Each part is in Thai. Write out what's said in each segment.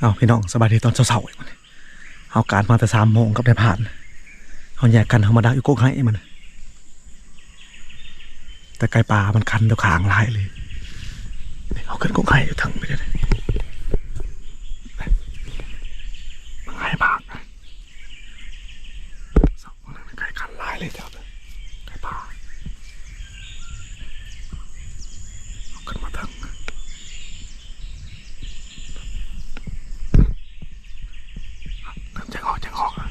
เอาพี่น้องสบายดีตอนเช้าๆอีกมันเอาการมาแต่สามโมงกับได้ผ่านเอาแยกกันธรรมดาอยู่โกกให้มัน แต่ไก่ปลามันคันเดี๋ยวขางลายเลยเอาขึ้นโกกให้อยู่ทั้งไปเลยมันให้ปากสองคนนั้นไก่คันลายเลยเดี๋ยวไก่ปลาเอาขึ้นมาทั้ง เริ่มจะออกจะออกแล้ว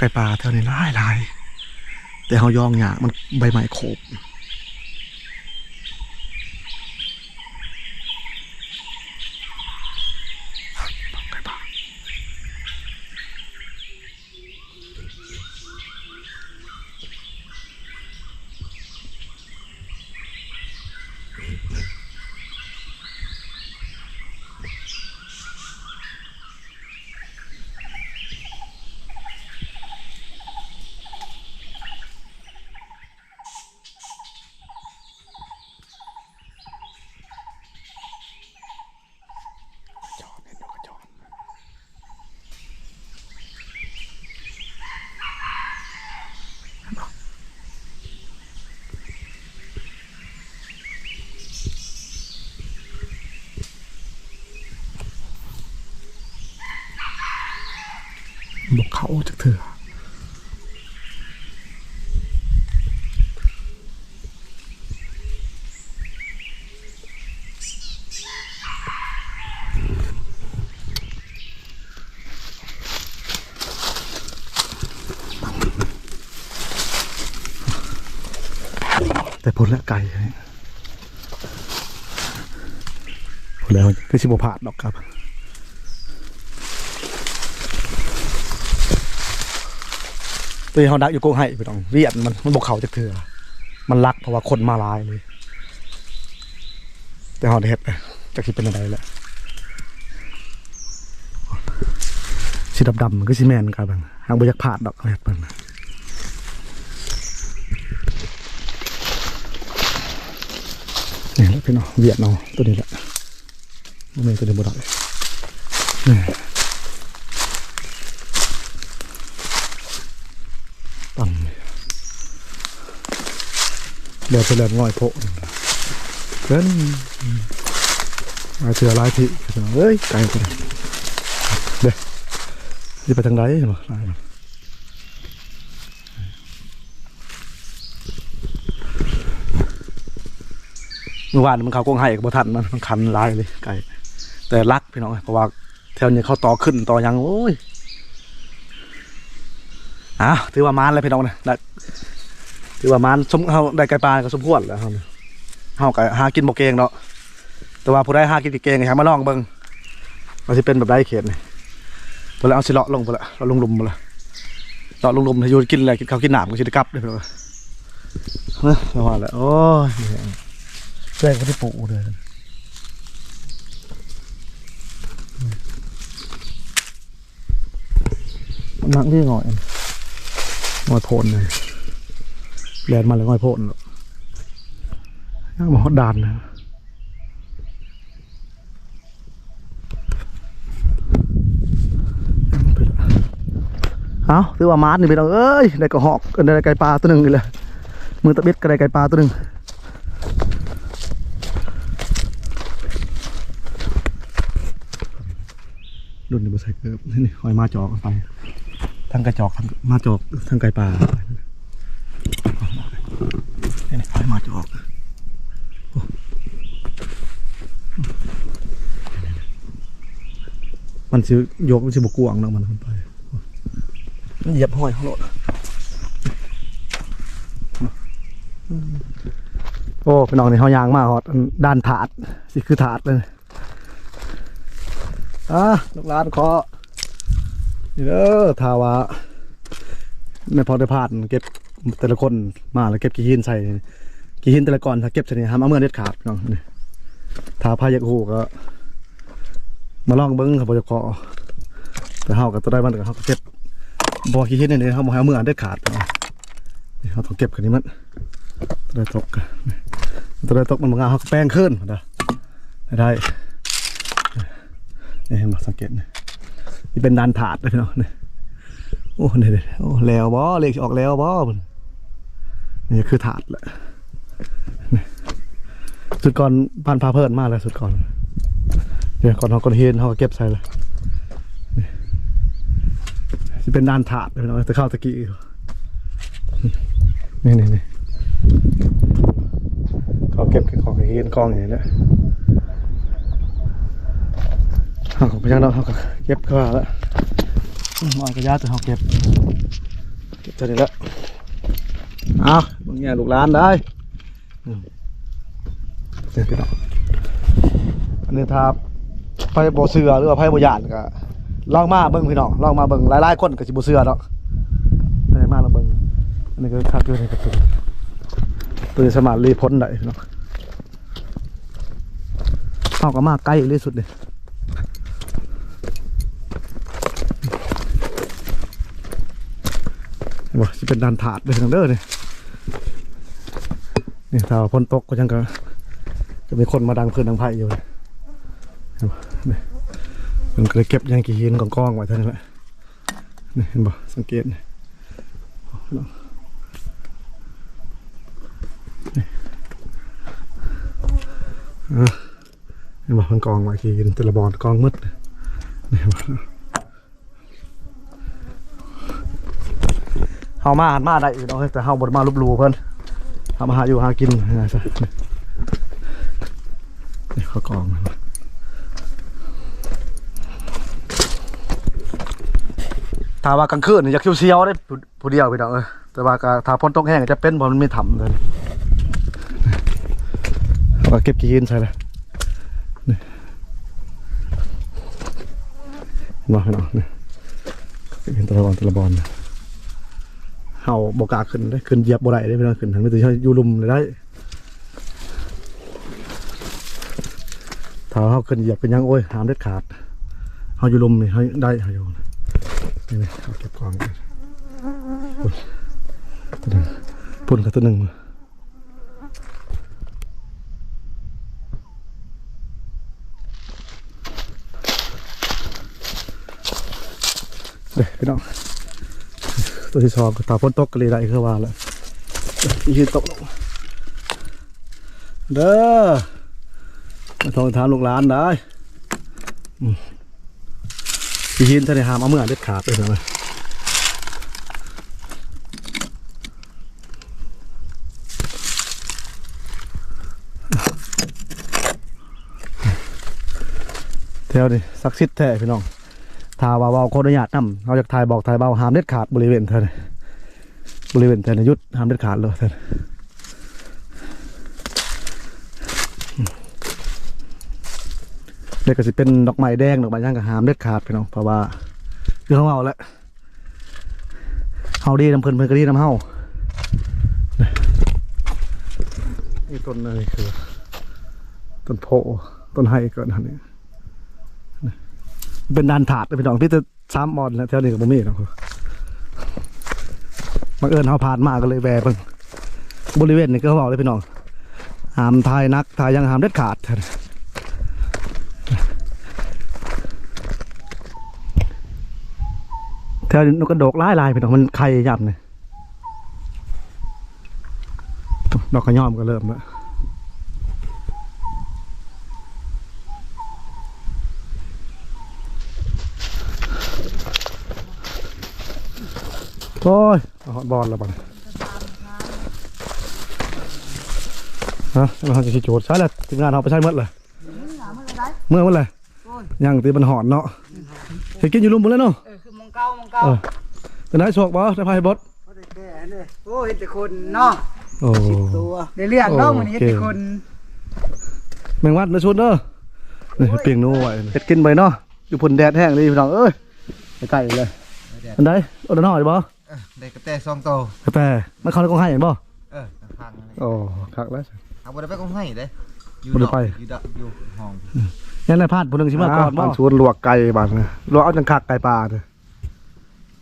ไก่ปลาเท่านี้ลายลายแต่เขายองหยามันใบไม้โขบไก่ปลาจอนเห็นอยู่กระจอนบอก เขาจากเถื่อแต่พ้นและไก่เนี่ยพ้นแล้วก็ชิบผ่านดอกครับ ตัวเขาดักอยู่โกงให้ไปต้องเวียนมันมันบกเขาจากเถื่อมันรักเพราะว่าคนมาลายเลย แต่เขาได้เห็ดจากที่เป็นอะไรแหละสีดำๆมันก็สีแมนกันบ้างหางบยักผานดอกเห็ดมันนี่แหละพี่น้องเวียดเนาะตัวนี้แหละไมันเป็นตัวนี้บ่ได้นี่ตั้ม เดี๋ยวไปแล้วง่อยโพะเกินมาเถื่อลายทีเอ้ยไกลไปเลยเด้จะไปทางไหนเหรอลายมันเมื่อวานมันเขากงไห้กับบ่ทันมันมันคันลายเลยไก่แต่รักพี่น้องเพราะว่าแถวนี้เขาต่อขึ้นต่อยังโอ้ยอ้าวถือว่ามานเลยพี่น้องนะ ถือว่ามานสมเขาได้ไก่ปลาก็สมควรแล้วครับเฮาก็หากินบ่เก่งเนาะแต่ว่าผู้ใดหากินเก่งก็ห้มาลองเบิ่งว่าสิเป็นแบบใดเขตนี่พอแล้วเอาสิเลาะลงพอแล้วเลาะลงลุมพอแล้วเลาะลงลุมให้อยู่กินอะไรกินข้าวกินหนามก็สิได้กลับเด้อพี่น้องเฮ้ยเอาว่าแล้วโอ้ยแรงก็ที่ปูเลยมันนักที่หน่อยหน่อยโพนเลย แดดมาเลยง่อยโพนหมอดานนะเอาตัว่ามาร์ทนี่ไปเราเอ้ยได้กระหอกได้ไก่ปลาตัวหนึ่งเลยมือตะเบ็ดก็ได้ไก่ปลาตัวหนึ่งรุ่นนี้มาใส่เกิบนี่หอยมาจอกไปทั้งกระจอกทั้งมาจอกทั้งไก่ปลา นี่นี่หอยมาจะออ้มันสิยกมันสิบกวงเนาะมันขึ้นเหยียบห้อยเขาโลดโอ้พี่น้องในี่เขายางมากฮอดด้านถาดสิคือถาดเลยอะลูกหลานขอนี่เด้อทาวาไม่พอได้ผ่านเก็บ แต่ละคนมาแล้วเก็บกี่หินใส่กี่หินแต่ละก่อนถ้าเก็บใส่นี่ห้ามเอาเมื่อเด็ดขาดน้องนี่ถ้าพายักหูก็ มาลองเบิ้งครับบ่จะขอแต่เฮาก็ตัวได้มันก็เฮาก็เก็บบอกขี้เห็นในนี้เขาบอกให้เอามืออันเด็ดขาดนี่เขาต้องเก็บกันนี้มันตัวได้ตกกันตัวได้ตกมันบางาเขาก็แป้งขึ้นนะได้นี่เห็นไหมสังเกตนี่นี่เป็นดานถาดเลยพี่น้องนี่โอ้นี่ยโอ้แล้วบ่เลขออกแล้วบ่ นี่คือถาดแหละสุดก่อนพันพาเพิ่นมากเลยสุดก่อนเดี๋ยวก่อนเขาก็เห็นเขาก็เก็บใส่เลยจะเป็นด้านถาดเลยนะตะเข้าตะกี้นี่นี่นี่เขาเก็บของเห็นกองอย่างนี้แหละเอาของพญานาคเขาก็เก็บเข้ามาแล้วมอยกระยาแต่เขาเก็บเก็บเท่านี้แล้ว เอาบางอย่างลูกหลานได้อืมเดี๋ยวพี่น้องอันนี้ทาไพ่โบเสือหรือว่าไพ่โบยานก็ลองมาเบิ่งพี่น้องลองมาเบิ่งหลายๆคนก็สิบ่เชื่อดอกได้มาแล้วเบิ่งอันนี้ก็คักอยู่ในกระตุ้นตัวนี้สามารถรีพ้นได้พี่น้องเอาก็มาใกล้ที่สุดเลยว่าสิเป็นดานถาดเลยทางเด้อนี่ นี่ถ้าว่าพ้นตกก็ยังก็จะมีคนมาดังพื้นดังไผ่อยู่เลยเห็นบ่นี่มันก็เลยเก็บยางกี่หินกองกองไว้เท่านั้นแหละนี่เห็นบ่สังเกตนี่เห็นบ่มันกองไว้กี่หินแต่ละบอนกองมืดนี่เห็นบ่เฮามาหันมาได้อยู่เนาะแต่เฮาบ่ได้มาลบลูเพิ่น เฮามาหาอยู่หากินนะซะนี่นี่เขากองถ้าว่ากลางคืนนี่อยากเชียวๆได้ผู้ผู้เดียวพี่น้องเออแต่ว่าก็ถ้าพ้นตกแห้งจะเป็นเพราะมันไม่ถ่ำเลยเอาก็เก็บกี่หินใช่เลยนี่เห็นบ่พี่น้องนี่เก็นตะละบอนตะละบอน เฮาบกล้าขึ้นได้ขึ้นเหยียบบ่ได้ได้พี่น้องขึ้นทันไม่ถึงอยู่ลุมเลยได้ถ้าเฮาขึ้นเหยียบเป็นยังโอ้ยหามเด็ดขาดเฮาอยู่ลุมนี่เฮาได้เฮาอยู่นี่เลยเอาเก็บกองกันปุ่นตัวหนึ่งปุ่นกับตัวหนึ่งมาเด็กพี่น้อง ตัวที่สองตาพ้นตกก็เลยได้คือว่าล้วยืนตกลงเด้อมาทองถามลูกหลานได้อืมพี่หินจะได้หามเอาเมื่อเด็ดขาดไปเลยแถวนี้ศักดิ์สิทธิ์แท้พี่น้อง ถ้าว่าเบาคนอนุญาตนำเขาจากถ่ายบอกถ่ายเบาหามเด็ดขาดบริเวณเธอบริเวณเธอนี่ยุดหามเด็ดขาดเลยเธอเด็กก็สิเป็นดอกไม้แดงดอกไม้ย่างกับหามเด็ดขาดพี่น้องเพราะว่าคือเขาเอาแล้วเฮาดีน้ำเพลินเพลินก็ดีน้ำเฮานี่ต้นอะไรคือ ต้นโพต้นไฮเกิดอันนี้ เป็นดานถาดเลยพี่น้องพี่จะซ้ำมอนแล้วแถวนี้กับผมมีเนาะบังเอิญเขาผ่านมาก็เลยแวะเพิ่งบริเวณนี้ก็เขาบอกเลยพี่น้องหามทายนักทายยังหามเด็ดขาดแถวนี้นกกระโดกหลายลายพี่น้องมันไข่ยับเลยดอกกระย่อมก็เริ่มแล้ว อ้ยเอาฮอตบอลแล้วบังฮะเราจะชิโจทย์ใช่แล้วทีมงานเราไปใช้เมื่อเลยเมื่อเมื่อไรยังตีมันหอนเนาะเห็นกินอยู่รุมหมดแล้วเนาะเออคือมองเก้ามองเก้าเออเป็นไงโชคบ่ได้พายบดเขาได้แก่เลยโอ้เห็นแต่คนเนาะโอ้ตัวได้เรื่องเนาะโอ้มันนี้เห็นเก่แต่งคนแมงวัดนะชุดเด้อนี่เปียงนู้ไว้เฮ็ดกินไปเนาะอยู่พุ่นแดดแห้งเลยพี่น้องเอ้ยไปใกล้เลยอันใดเอาดน้อยบ่ ได้กระแตซองโตกาแฟมันเข้าในกองให้เห็นบ่เออทางนี่โอ้คักแล้วเอาบ่ได้ไปกองให้เด้อยู่บ่ได้ดอกไปอยู่ดอกอยู่ห้องยันนายพาดผู้หนึงสิมาก่อนบ่ชวนลวกไก่บัดนะลวกเอาจังคักไก่ปลาเด้อ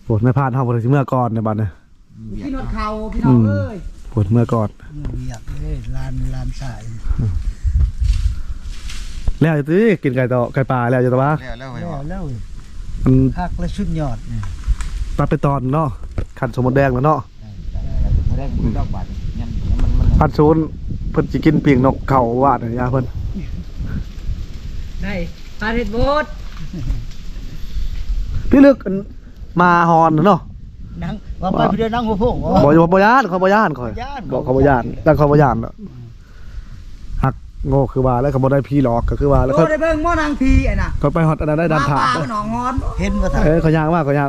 โปวดไม่พลาดเฮาผู้หนึงสิเมื่อก่อนในบัดนะพี่นวดเข่าพี่น้องเอ้ยปวดเมื่อก่อนอยากเลยลานลานสายแล้วจะติกินไก่ต่อไก่ปลาแล้วจะตะว่าแล้วแล้วไว้แล้วว่าแล้วมันพักและชุดยอดเนี่ยตัดไปตอนเนาะ ขันสมุนแดงแล้วเนาะบ่ได้บ่ดอกบาดยันมันมันพันศูนย์เพิ่นสิกินปีกนกเขาวาดเนี่ยยาเพิ่นได้ปลาเห็ดโบดพี่ลึกอันมาฮอนเนาะนั่งว่าไปเดือนนั่งหัวโพงบอกว่าบ่ย่านเขาบ่ย่านคอยบอกเขาบ่ย่านแต่เขาบ่ย่านเนาะหักโง่คือว่าแล้วเขาบ่ได้พี่หลอกก็คือว่าแล้วเขาได้เบิ่งหม้อนางพีไอะน่ะเขาไปฮอดอันนั้นได้ดันถาปดลาหนองงอนเห็นว่าเอ้ยเขายางมากเขายาง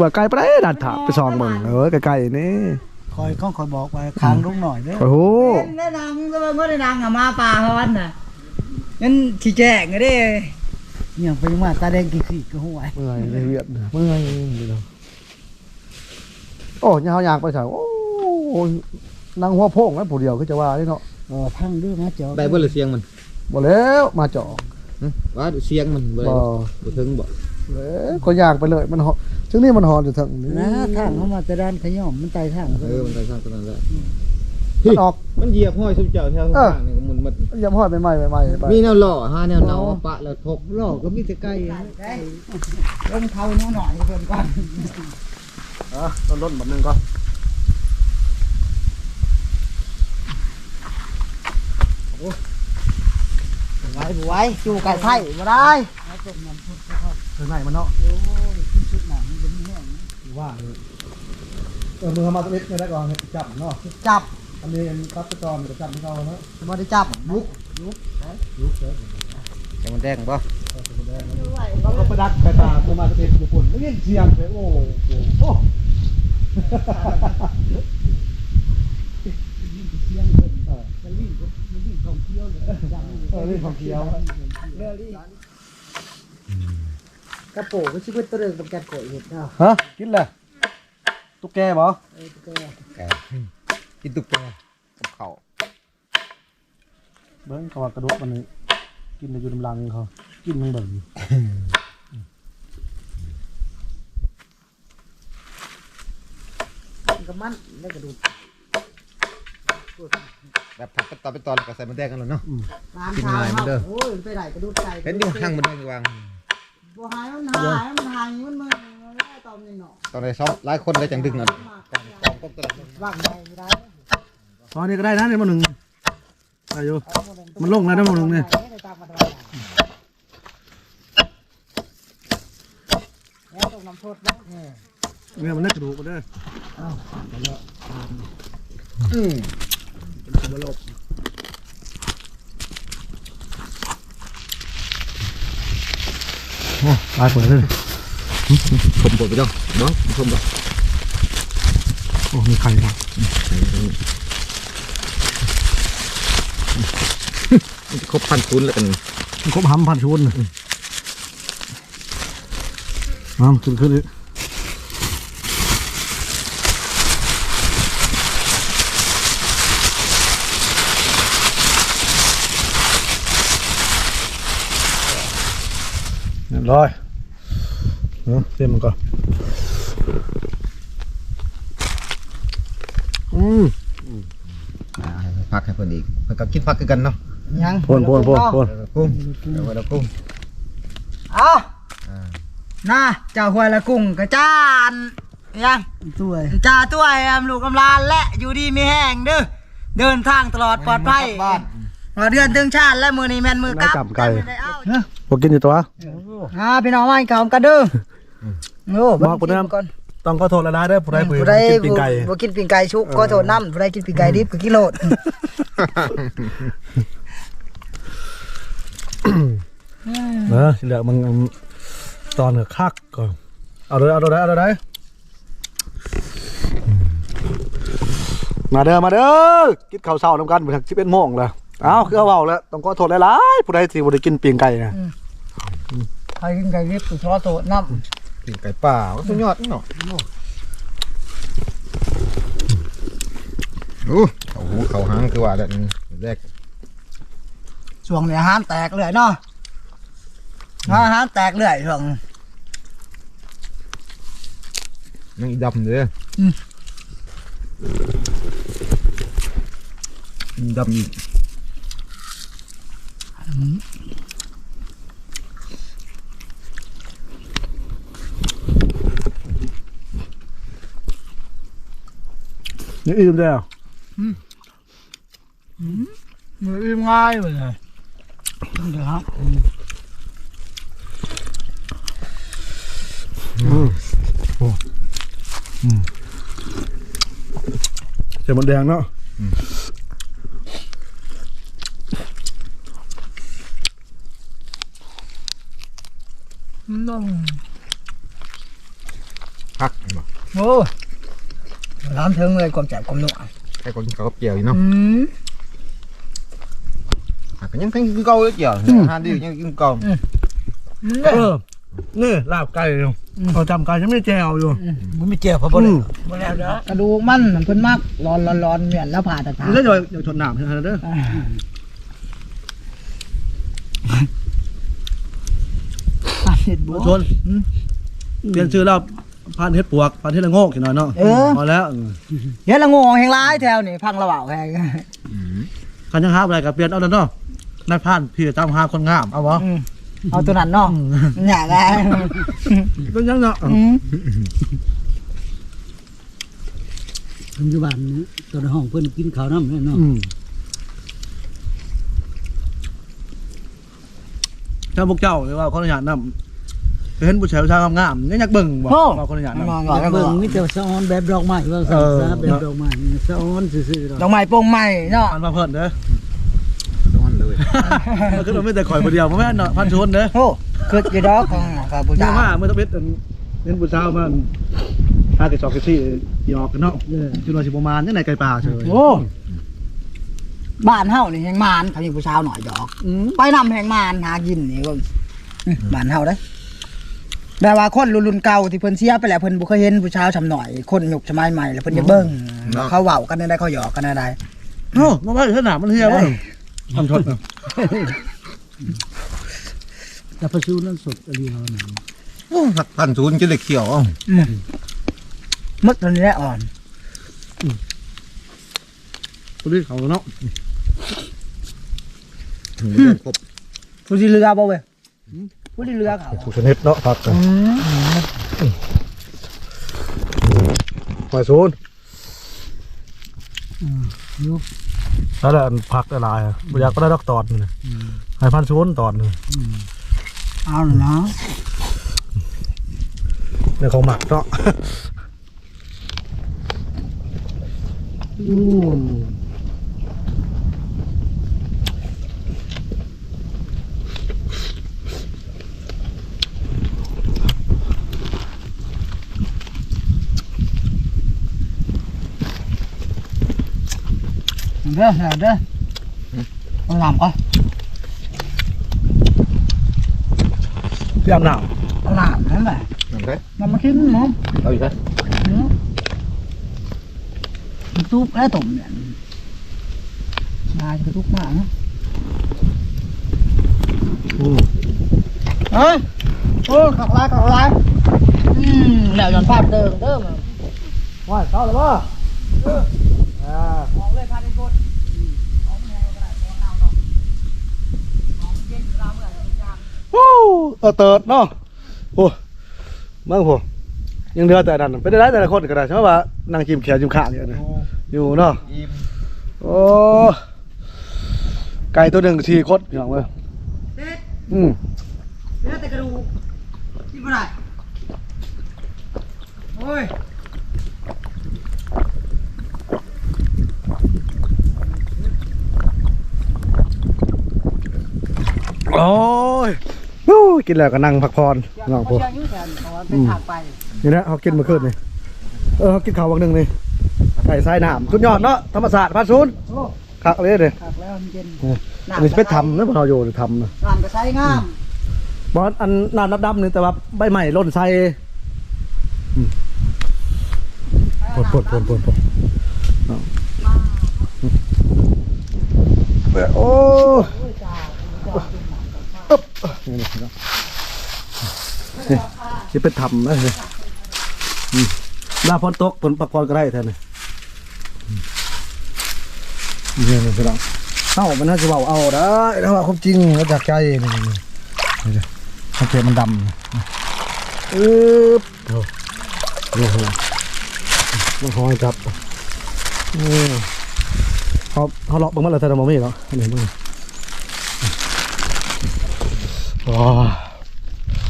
ว่าไกลไปได้ดันถาดไปซองเบิ่งเออไกลๆนี่คอยข้องคอยบอกไปค้างลุงหน่อยเด้อโอ้โหเห็นได้นางก็เบิ่งว่าได้นางอะมาปลาเพราะวันน่ะงั้นขี้แจ้งก็ได้เนี่ยไปมาตาแดงกี่ขีดก็ห่วยเมื่อยในเวียดเมื่อยนี่เนาะโอ้ยาวย่างไปซะโอ้ยนั่งหัวโพงแล้วผู้เดียวคือจะว่านี่เนาะเออพังด้วยนะเจ้าได้บ่ละเสียงมันบ่แล้วมาเจาะว่าเสียงมันบ่บ่บ่ถึงบ่เอ้ยก็ย่างไปเลยมัน หอถึงนี่มันหอนอยู่ถึงนี่นะทางเข้ามาแต่ด้านขย่อมมันไต่ทางเออมันได้ทางตรงนั้นแหละมันออก มันเหยียบห้อยสุดเจ้าแถวทางนี่ก็หมุนหมดยำหอดใหม่ๆใหม่ๆไปมีแนวหล่อหาแนวเนาปะแล้วทกลอกก็มีแต่ไก่ได้ลงเท้าหนูหน่อยเพิ่นก่อนอะต้นต้นแบบนึงก็ไว้บ่ไว้จูไก่ไผ่บ่ได้เป็นไงมันเนาะ ว่าเออมือมาตัวเล็กเนี่ยได้ก่อนจับเนาะจับอันนี้ตัดไปก่อนก็จับไม่เอาเนาะบ่ได้จับลุกยังมันแดงบ่เราก็ประดักไปตาตัวมาตัวเล็กญี่ปุ่นไม่ยินเสียงเลยโอ้โหโอ้เออนี่ของเคี้ยว กระโปงก็ชิบเป็นตัวเดิมกับแกโกะเห็ดเนาะฮะกินเลยตุ๊กแกบ่แกกินตุ๊กแกกับข้าวเบิ้งเขาว่ากระดูกมันนี่กินในอยู่น้ำลังเขากินมึงเบิ่งกับมันแล้วก็ดูแบบผัดไปตอนไปตอนแล้วก็ใส่มันแดงกันแล้วเนาะ ตามกินทางง่ายมันเด้อโอ้ยไปไหนกระดูกไก่ เห็นอยู่ข้างมันแดงวาง บ่หายมันหายมันหายมันมึงได้ตอมนี่เนาะตอนได้ซ้อมหลายคนได้จังดึงอะกองกองกบตอดว่างได้ไม่ได้อ๋อนี่ก็ได้นะนี่มันหนึ่งอายุมันลงแล้วนะมันหนึ่งเนี่ยได้ตามมาตลอดแล้วต้องน้ำโทษนะเนี่ยมันเล็กกระดูกก็ได้อืม ตายเปิดเลยผมปวดไปจ้องบ่ผมบ่โอ้มีไข่ครับมันจะครบพันคูณแล้วกันมันครบห้ำพันชุนน้ำขึ้นขึ้นอีกเรียบร้อยเนาะเตรียมมันก่อนอืมอ่าพักให้เพิ่นอีกเพิ่นก็กินพักคือกันเนาะยังพ่นพ่นพ่นพ่นแล้วก็กุ้งแล้วก็กุ้งเอาอ่านะเจ้าหวยละกุ้งกระจานยังตัวจ่าตัวแอมลูกกำลานและอยู่ดีมีแห้งเด้อเดินทางตลอดปลอดภัยรอเดือนถึงชาติและมือนี้แม่นมือกลับไม่จับไก่ม่ด้เอาบ่กินอยู่ตัว อ่าพี่น้องมาเก่ากันเด้อโอ้บอกผู้นำก่อนต้องขอโทษหลายๆเด้อผู้ใดผู้ผู้ใดกินปิ้งไก่บ่กินปิ้งไก่ชุกก็โทษน้ำผู้ใดกินปิ้งไก่ดิบก็กินโลดเออเหลือมันตอนกับคักก่อนเอาเลยเอาเลยเอาเลยมาเด้อมาเด้อกินข้าวเช้านำกันไปถึง11โมงแล้วเอ้าคือเอาเว้าแล้วต้องขอโทษหลายๆผู้ใดที่บ่ได้กินปิ้งไก่นะ ใครกินไก่ดิบก็ขอโทษน้ปีนไก่ป่าสุดยอดเนาะโอ้โอ้โหเขาหางคือว่าแบบนี้แรกำช่วงนี้อาหารแตกเลยเนาะอาหารแตกเลยช่วงยังอีดำเลยอืมอีดำอีก นี่อิ่มแล้วมืออิ่มง่ายเลยเดี๋ยวครับเสียมันแดงเนาะน้อง พักเห็นบ่ โอ้ ร้านถึงเลยความแจ่มความนุ่มไอ้คนกินเขาวกับเกี่ยวอยู่เนาะอืมผักก็ยังทั้งกินเก่าเยเกี่ยวอาหารดียังกินเก่าเออ นี่ลาบไก่อยู่เอาจำไก่ยังไม่แจวอยู่มันไม่เจ็บเพราะบ่ได้บ่แล้วเด้อกระดูกมันมันเพิ่นมากร้อนร้อนร้อนเหมือนแล้วผ่าตัดขานี่ก็อย่าอย่าชนหนามใช่ไหมเด้อเห็ดบัวชนเปลี่ยนชื่อแล้ว พันเฮ็ดปวกพันเฮ็ดละโงกอีกหน่อยเนาะเออ พอแล้วเฮ็ดละโงงแห่งร้ายแถวนี่พังระเบาแหงกันยังหาอะไรกับเปลี่ยนเอาแล้วเนาะนายพันพี่จำหาคนงามเอาบ่อืมเอาตัวนั้นเนาะอย่าได้ก็ยังเนาะอืมปัจจุบันนี้ตัวในห้องเพิ่นกินข้าวน้ำแน่เนาะอืมถ้าพวกเจ้าหรือว่าคนอนุญาตนำ เห็นผู้ชายผู้ชายงามๆยังอยากเบิ่งบ่ว่าคนอนุญาตนำงอนก่อนเบิ่งมีแต่สะออนแบบดอกไม้ว่าซั่นเออซะแบบดอกไม้สะออนซื่อๆดอก ดอกไม้โป่งใหม่เนาะอันมาเพิ่นเด้อร้อนเลยมันคือเราไม่แต่ข่อยคนเดียวบ่แม่นเนาะพันชนเด้อโอ้คืออยู่ดอกของข้าพุทเมื่ธาอมาเมื่อตะเบ็ดอันเล่นผู้ชายมันห้าสิบสองสิบสี่หยอกกันเนาะเออจุลสิประมาณยังไงไก่ป่าเฉยโอ้บ้านเฮานี่แห่งมานเขาอยู่ผู้ชาวหน่อยดอก อืมไปนำแห่งมานหากินนี่ก็อืมบ้านเฮาเด้อ แบบว่าคนรุ่นๆเก่าที่เพิ่นเสียไปแล้วเพิ่นบ่เคยเห็นผู้ชาวชำหน่อย คนยุคสมัยใหม่แล้วเพิ่นจะเบิ่งว่าเขาเว้ากันได้เขาหยอกกันได้ โอ้มาว่าสนามมันเฮียบ่ทำชดเนาะแต่ประชูนั้นสดอะไรเอาหนังโอ้ผักพันศูนย์จะเลยเขียวอะอืมมดตัวนี้แหละอ่อนคนนี้เขาเนาะถึงเดือนครบผู้ที่เรือบ่เว้ย ผู้ที่เรือเขาถูกชนิดเนาะผักอืมหอยซูนแล้วแหละผักอะไรอะบ่อยากก็ได้ดอกตอดนี่ให้พันซูนตอดนึงเอาหน่อยเนาะในของหมักเนาะอืมเด้อเด้อต้องนำก่อนพี่อำหนาวต้องนำนั่นแหละนั่นไงมันมากินมั้งเอาอยู่ไหมมันทุบแล้วตุ่มเนี่ยนายจะ ทุบมากนะอืมเฮ้ยโอ้ขักลายขักลายอืมแล้วย้อนภาพเดิมเดิมว่าเข้าแล้วบ่อ่า ออกเลยพาไปกดออกแนวก็ได้เพราะเราดอก ออกเย็นเราเมื่อไหร่วู้เออเติร์ดเนาะโอ้เบิ่งพวกยังเหลือแต่นั่นเป็นได้แต่ละคนก็ได้ใช่ป่ะนั่งจิ้มแขนจิ้มขาอยู่นะอยู่เนาะอิ่มโอ้ไก่ตัวหนึ่งสี่คดพี่น้องเว้ยเด็ดอืมเหลือแต่กระดูกกินบ่ได้โอ้ยโอ้ย วู้กินแล้วก็นั่งพักผ่อนพี่น้องพวกเชื่ออยู่แทนเพราะว่าเป็นทางไปนี่นะเขากินเมื่อคืนนี่เออเขากินข้าววังหนึ่งนี่ไก่ทรายน้ำสุดยอดเนาะธรรมศาสตร์พันศูนย์โอ้คักเลยเด้ขักแล้วมันเย็นอันนี้เป็นทำนะพวกเราอยู่ทำนะน้ำก็ใช้งามบอสอันน้ำดำๆนึงแต่ว่าใบใหม่ล่นใส่อืมปวดปวดปวดปวดปวดเอาโอ้ อึ๊บนี่นี่นี่นี่เป็นทำนะหน้าฝนตกฝนปักพรก็ได้แทนนี่อืมนี่นี่พี่น้องเอ้ามันน่าจะเบาเอาได้ถ้าว่าความจริงมาจากใจนี่นี่นี่นี่สังเกตมันดำอึ๊บโอ้โหมันหอยจับอืมเขาเขาเลาะเบางมันเลยแต่เราไม่เห็นหรอกเห็นบ้าง ว้า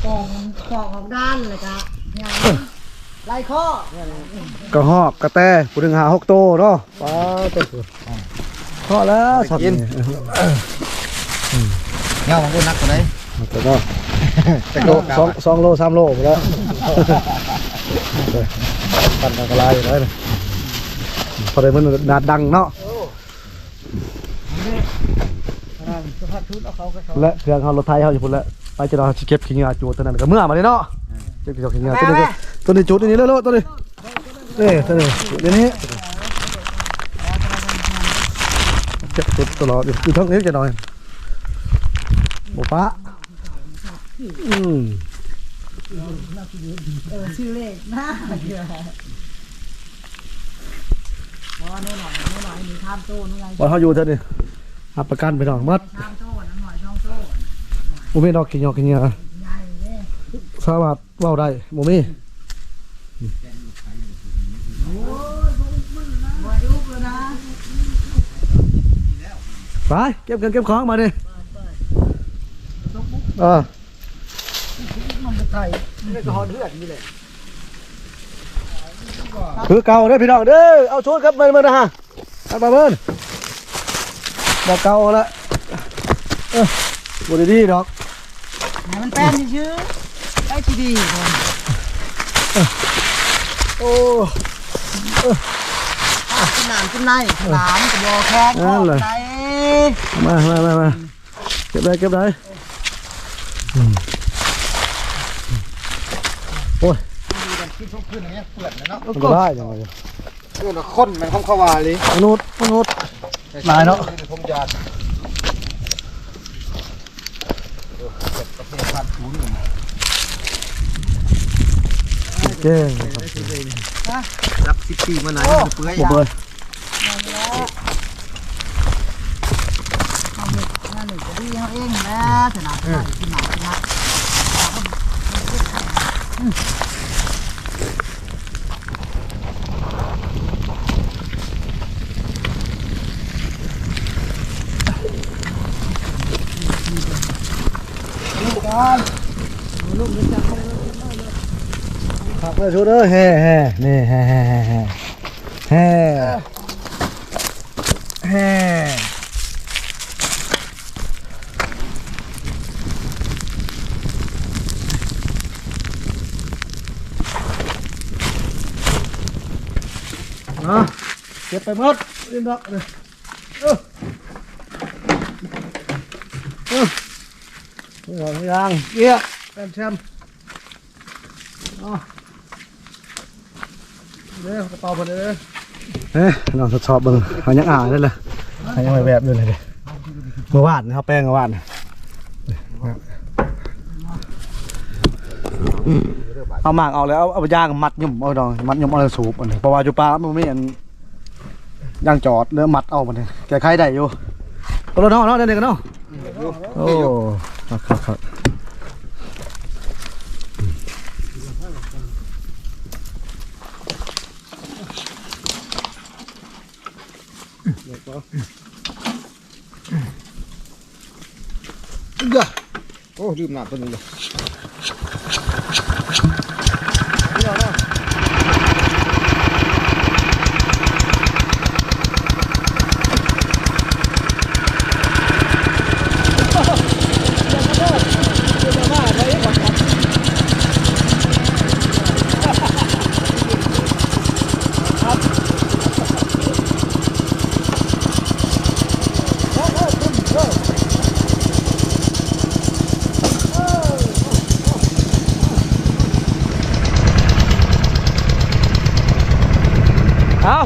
กองกองของด้านเลยจ้ะเนี่ยไล่ข้อกระหอกกระแตผู้ถึงหาหกโตเนาะป้าตัวพอแล้วช็อตนี้เงาของกูนักกว่าไหนแต่ก็โลสองสองโลสามโลไปแล้วปั่นกันกระไรอยู่แล้วนะพอได้มันดาดดังเนาะ สภาพชุดเอาเขาก็เขาและเครื่องเขารถไทยเขาอยู่พุ่นแล้วไปจะเราเก็บขี้เหงื่อจูดตัวนั้นก็เมื่อมาเลยเนาะเก็บขี้เหงื่อตัวนี้ก็ตัวนี้จูดตัวนี้เร็วๆตัวนี้นี่ตัวนี้เดี๋ยวนี้เก็บจุดตลอดอยู่อยู่ทั้งนี้จะหน่อยหมูปะอืมเออชื่อเลขนะเดี๋ยวพอโน่นหน่อยโน่นหน่อยมีข้ามโต้นู่นไงวันเขาอยู่เท่านี้ รับประกันไปหน่อยมัดข้ามโต้นั่นหน่อยช่องโต้โมมีดอกกินยอกกินเหงื่อใหญ่เลยสามารถเว้าได้โมมีบอยลูกเลยนะไปเก็บเงินเก็บของมาดิเออมันจะไทยนี่ก็ฮอนเลือดนี่เลยคือเก่าเด้อพี่น้องเด้อเอาชุดครับเบิ่นเบิ่นนะฮะเอาไปเบิ่น บอกเก่าละเออบ่ได้ดีดอกให้มันแป้นชื่อไอ้ที่ดีคนโอ้กินน้ำกินในน้ำกระบอกแข้งข้อไหนมามามามาเก็บได้เก็บได้อืมโอ้ยกินทุกคืนอย่างเงี้ยเปื่อนเลยเนาะมันก็ได้จังเลยเปื่อนข้นมันข้องขวาเลยมนุษย์มนุษย์ หลายเนาะผมยาดกาแฟพันศูนย์เก่งรับสิบปีมาไหนเปื่อยบ่เบิ่นนั่นหนึ่งจะดีเขาเองนะถนัดกินหนักกินหนักขับไปชุดเด้อแฮ่แฮ่นี่แฮ่แฮ่แฮ่แฮ่แฮ่แฮ่อะเก็บไปหมด เรียนดอกเลยเออเออหัวยางเกี้ยแปมแชม เด้อกระเป๋าพอดีเลยเฮ้ยลองทดสอบเบิ่งหายังอ่านได้เลยหายังไม่แบบด้วยเลยเด้เมื่อวานนะครับแป้งเมื่อวานเอาหมากเอาแล้วเอาเอาไปย่างมัดยุ่มเอาดองมัดยุ่มเอาเลยสูบอันนี้เพราะว่าอยู่ป่ามันไม่อันย่างจอดเนื้อมัดเอามันนี่แก้ไขได้อยู่ตัวเราเนาะเนาะเด็กๆกันเนาะโอ้ครับครับครับ โอ้ลืมน้ำ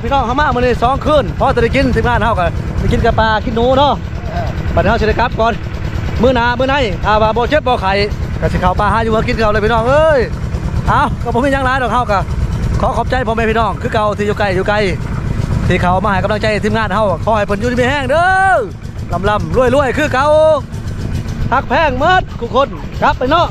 พี่น้องเข้ามามื้อนี้สองคืนพอจะได้กินทีมงานเฮาก็ไปกินกับปลากินหนูเนาะบัดนี้เฮาสิได้กลับก่อนมื้อหน้ามื้อไหนถ้าว่าบ่เจ็บบ่ไข้ก็สิเข้าป่าหาอยู่หากินเขาเลยพี่น้องเอ้ยเอาก็บ่มีหยังหลายดอกเฮาก็ขอขอบใจพ่อแม่พี่น้องคือเก่าที่อยู่ไกลอยู่ไกลที่เขามาให้กำลังใจทีมงานเฮาขอให้เพิ่นอยู่ดีมีแห้งเด้อลำลำรวยรวยๆคือเก่าฮักแพงหมดทุกคนกลับไปเนาะ